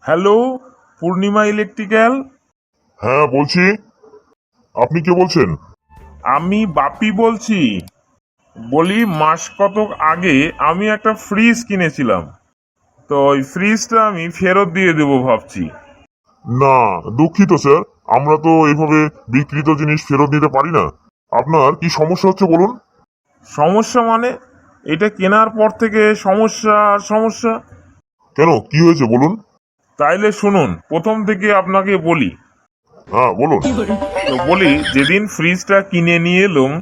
Hello পূর্ণিমা electrical. হ্যাঁ বলছি। আপনি কে বলছেন? আমি বাপি বলছি। বলি মাস কতক আগে আমি একটা ফ্রিজ কিনেছিলাম। তো ওই ফ্রিজটা আমি ফেরত দিয়ে দেবো ভাবছি। না দুঃখিত স্যার। আমরা তো এইভাবে বিক্রিত জিনিস ফেরত দিতে পারি না। আপনার কি সমস্যা হচ্ছে বলুন? সমস্যা মানে? এটা কেনার পর থেকে সমস্যা আর সমস্যা? কেন? কি হয়েছে বলুন? তাইলে শুনুন প্রথম থেকে আপনাকে বলি। হ্যাঁ বলুন। তো বলি যেদিন ফ্রিজটা কিনে নিয়ে এলাম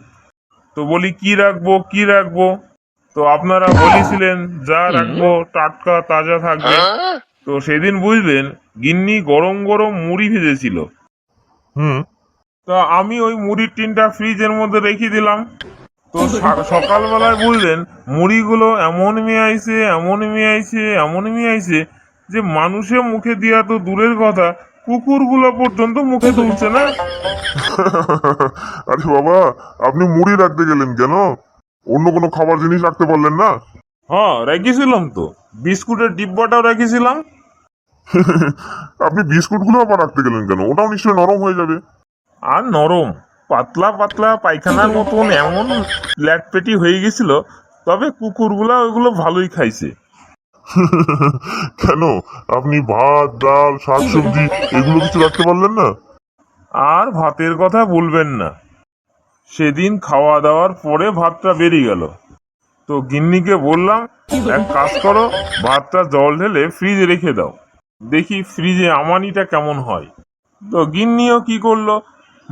তো বলি কি রাখব কি রাখব? তো আপনারা বলেছিলেন যা রাখব টাটকা তাজা থাকবে। তো সেদিন বুঝলেন গিন্নি গরম গরম মুড়ি ভেজেছিল। হুম। তো আমি ওই মুড়ির টিনটা ফ্রিজের মধ্যে রেখে দিলাম। তো সকালবেলায় বুঝলেন মুড়িগুলো এমন মেয়াইছে এমন মেয়াইছে এমন মেয়াইছে যে মানুষের মুখে দেওয়া তো দূরের কথা কুকুরগুলো পর্যন্ত মুখে তুলছে না? আরে বাবা আপনি মুড়ি রাখতে গেলেন কেন? অন্য কোনো খাবার জিনিস রাখতে পারলেন না? হ্যাঁ রেখেছিলাম তো। বিস্কুটের ডিব্বাটাও রেখেছিলাম। আপনি বিস্কুটগুলো আবার রাখতে গেলেন কেন? ওটাও নিশ্চয়ই নরম হয়ে যাবে। আর নরম। পাতলা পাতলা পায়খানার মতন এমন ল্যাটপেটি হয়ে গেছিল তবে কুকুরগুলা ওইগুলো ভালোই খাইছে। কেন? আপনি ভাত, ডাল, শাকসবজি, এগুলো কিছু রাখতে পারলেন না? আর ভাতের কথা বলবেন না। সেদিন খাওয়া দাওয়ার পরে ভাতটা বেরিয়ে গেল। তো গিন্নিকে বললাম, এক কাজ করো, ভাতটা জল ঢেলে ফ্রিজে রেখে দাও। দেখি ফ্রিজে আমানিটা কেমন হয়? তো গিন্নিও কি করল?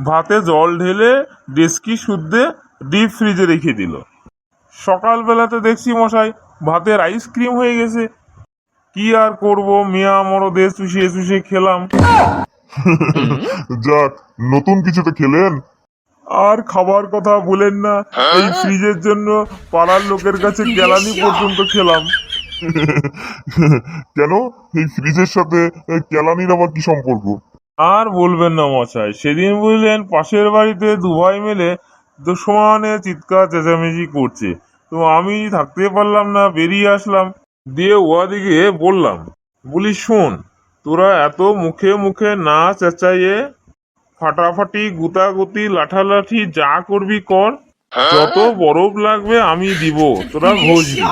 ভাতে জল ঢেলে ডেস্কি শুদ্ধে ডিপ ফ্রিজে রেখে দিল। সকালবেলাতে দেখছি মশাই ভাতের আইসক্রিম হয়ে গেছে। কি আর করব? মিয়া মরদে চুষিয়ে চুষিয়ে খেলাম। যাক নতুন কিছু তো খেলেন? আর খাবার কথা বলেন না এই ফ্রিজের জন্য পাড়ার লোকের কাছে গ্যালানি পর্যন্ত খেলাম। কেন? এই ফ্রিজের সাথে কেলানির আবার কি সম্পর্ক? আর বলবেন না মশাই সেদিন বুঝলেন পাশের বাড়িতে দুভাই মিলে সমানে চিৎকার চেঁচামেচি করছে। তো আমি থাকতে পারলাম না, বেরিয়ে আসলাম। দিয়ে ওয়াদিকে বললাম, বলি, শোন, তোরা এত মুখে মুখে না চেঁচাইয়ে ফাটাফাটি গুতাগুতি লাঠালাঠি যা করবি কর। যত বরফ লাগবে আমি দিব, তোরা ঘষবি।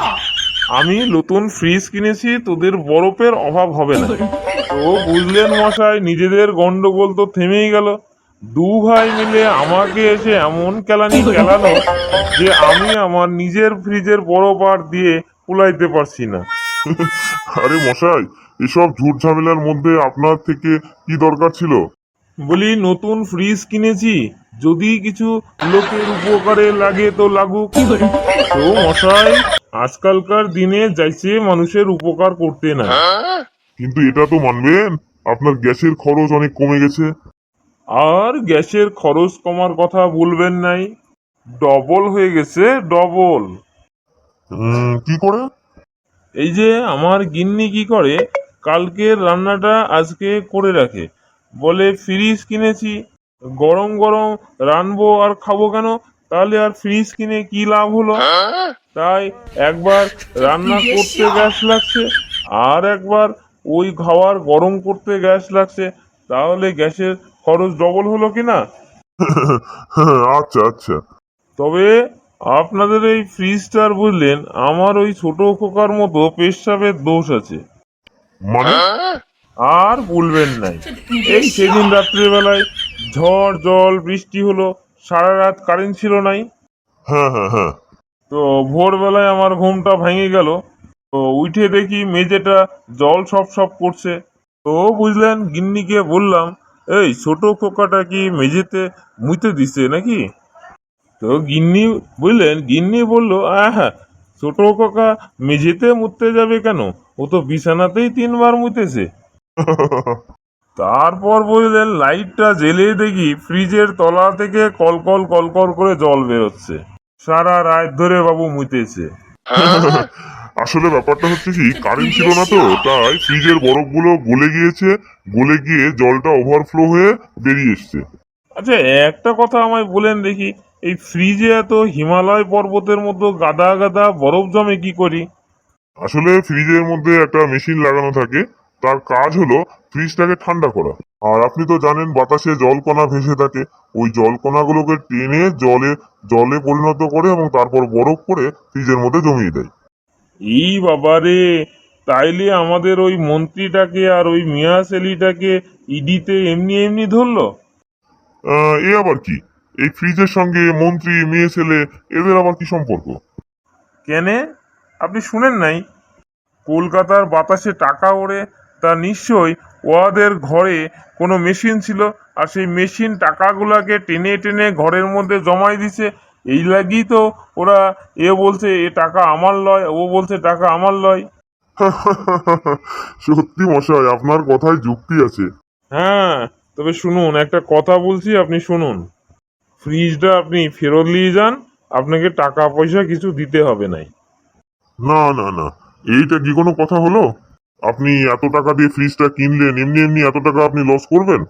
আমি নতুন ফ্রিজ কিনেছি, তোদের বরফের অভাব হবে না। তো বুঝলেন মশাই, নিজেদের গন্ডগোল তো থেমেই গেল। দু ভাই মিলে আমাকে এসে এমন কেলানি কেলানো যে আমি আমার নিজের ফ্রিজের বরফ আর দিয়ে কুলাইতে পারছি না। আরে মশাই এসব ঝুট ঝামেলার মধ্যে আপনার থেকে কি দরকার ছিল? বলি নতুন ফ্রিজ কিনেছি যদি কিছু লোকের উপকারে লাগে তো লাগুক। তো মশাই আজকালকার দিনে যাইছে মানুষের উপকার করতে না। কিন্তু এটা তো মানবেন আপনার গ্যাসের খরচ অনেক কমে গেছে। আর গ্যাসের খরচ কমার কথা বলবেন নাই। ডবল হয়ে গেছে ডবল। কি করে? এই যে আমার গিন্নি কি করে কালকের রান্নাটা আজকে করে রাখে। বলে ফ্রিজ কিনেছি। গরম গরম রানবো আর খাব কেন? তাহলে আর ফ্রিজ কিনে কি লাভ হলো? তাই একবার রান্না করতে গ্যাস লাগছে আর একবার ওই খাবার গরম করতে গ্যাস লাগছে। তাহলে গ্যাসের খরচ ডবল হলো কি না? আচ্ছা আচ্ছা। তবে আপনাদের এই ফ্রিজটার বুঝলেন আমার ওই ছোট খোকার মতো পেশাবের দোষ আছে। মানে? আর বলবেন নাই। এই সেদিন রাত্রিবেলায় ঝড় জল বৃষ্টি হলো সারা রাত কারেন্ট ছিল নাই। হ্যাঁ হ্যাঁ হ্যাঁ। তো ভোরবেলায় আমার ঘুমটা ভেঙে গেল। তো উঠে দেখি মেঝেটা জল সব সব করছে। তো বুঝলেন গিন্নিকে বললাম এই ছোট খোকাটা কি মেঝেতে মুইতে দিছে নাকি? তো গিন্নি বুঝলেন গিন্নি বলল হ্যাঁ ছোট খোকা মেঝেতে মুততে যাবে কেন? ও তো বিছানাতেই তিনবার মুতেছে। তারপর বুঝলেন লাইটটা জ্বেলে দেখি ফ্রিজের তলা থেকে কলকল কলকল করে জল বেরোচ্ছে। সারা রাত ধরে বাবু মুতেছে। আসলে ব্যাপারটা হচ্ছে কি কারেন্ট ছিল না তো তাই ফ্রিজের বরফগুলো গলে গিয়েছে গলে গিয়ে জলটা ওভারফ্লো হয়ে বেরিয়ে এসছে। আচ্ছা একটা কথা আমায় বলেন দেখি এই ফ্রিজে এত হিমালয় পর্বতের মতো গাদা গাদা বরফ জমে কি করি? আসলে ফ্রিজের মধ্যে একটা মেশিন লাগানো থাকে তার কাজ হলো ফ্রিজটাকে ঠান্ডা করা। আর আপনি তো জানেন বাতাসে জলকণা ভেসে থাকে ওই জলকণাগুলোকে টেনে জলে জলে পরিণত করে এবং তারপর বরফ করে ফ্রিজের মধ্যে জমিয়ে দেয়। এই বাবারে তাইলে আমাদের ওই মন্ত্রীটাকে আর ওই মিয়া সেলিটাকে ইডিতে এমনি এমনি ধরলো? এ আবার কি? এই ফ্রিজের সঙ্গে মন্ত্রী মেয়ে ছেলে এদের আবার কি সম্পর্ক? কেনে? আপনি শুনেন নাই? কলকাতার বাতাসে টাকা ওড়ে তা নিশ্চয়ই ওয়াদের ঘরে কোনো মেশিন ছিল? আর সেই মেশিন টাকাগুলাকে টেনে টেনে ঘরের মধ্যে জমাই দিছে এই লাগি তো ওরা এ বলছে এ টাকা আমার লয় ও বলছে টাকা আমার লয়। সত্যি মশাই আপনার কথায় যুক্তি আছে। হ্যাঁ তবে শুনুন একটা কথা বলছি আপনি শুনুন। ফ্রিজটা আপনি ফেরত নিয়ে যান আপনাকে টাকা পয়সা কিছু দিতে হবে নাই। না না না এইটা কি কোনো কথা হলো? আপনি এত টাকা দিয়ে ফ্রিজটা কিনলেন এমনি এমনি এত টাকা আপনি লস করবেন?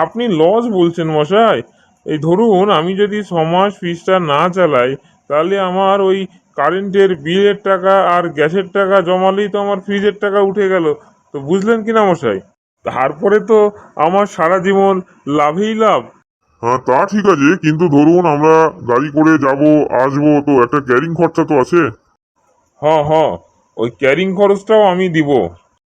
আপনি লস বলছেন মশাই। এই ধরুন আমি যদি ছমাস ফ্রিজটা না চালাই তাহলে আমার ওই কারেন্টের বিলের টাকা আর গ্যাসের টাকা জমালেই তো আমার ফ্রিজের টাকা উঠে গেল। তো বুঝলেন কি না মশাই? তারপরে তো আমার সারা জীবন লাভেই লাভ। হ্যাঁ তা ঠিক আছে কিন্তু ধরুন আমরা গাড়ি করে যাব আসব তো একটা ক্যারিং খরচা তো আছে। হ হ ওই ক্যারিং খরচটাও আমি দিব।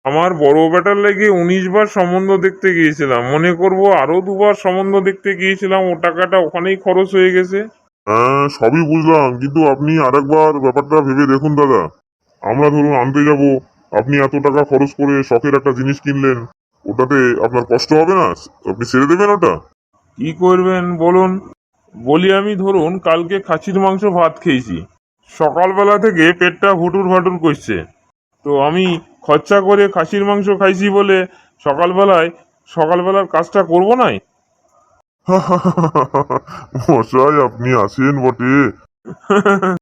আমার বড় বেটার লেগে উনিশ বার সম্বন্ধ দেখতে গিয়েছিলাম। মনে করব আরও দুবার সম্বন্ধ দেখতে গিয়েছিলাম ও টাকাটা ওখানেই খরচ হয়ে গেছে। হ্যাঁ সবই বুঝলাম কিন্তু আপনি আরেকবার ব্যাপারটা ভেবে দেখুন দাদা। আমরা ধরুন আনতে যাব আপনি এত টাকা খরচ করে শখের একটা জিনিস কিনলেন ওটাতে আপনার কষ্ট হবে না? আপনি ছেড়ে দেবেন ওটা? কি করবেন বলুন? বলি আমি ধরুন কালকে খাসির মাংস ভাত খেয়েছি। সকালবেলা থেকে পেটটা হুটুর ভাটুর করছে। তো আমি খরচা করে খাসির মাংস খাইছি বলে সকালবেলায় সকালবেলার কাজটা করব নাই? মশাই আপনি আসেন বটে।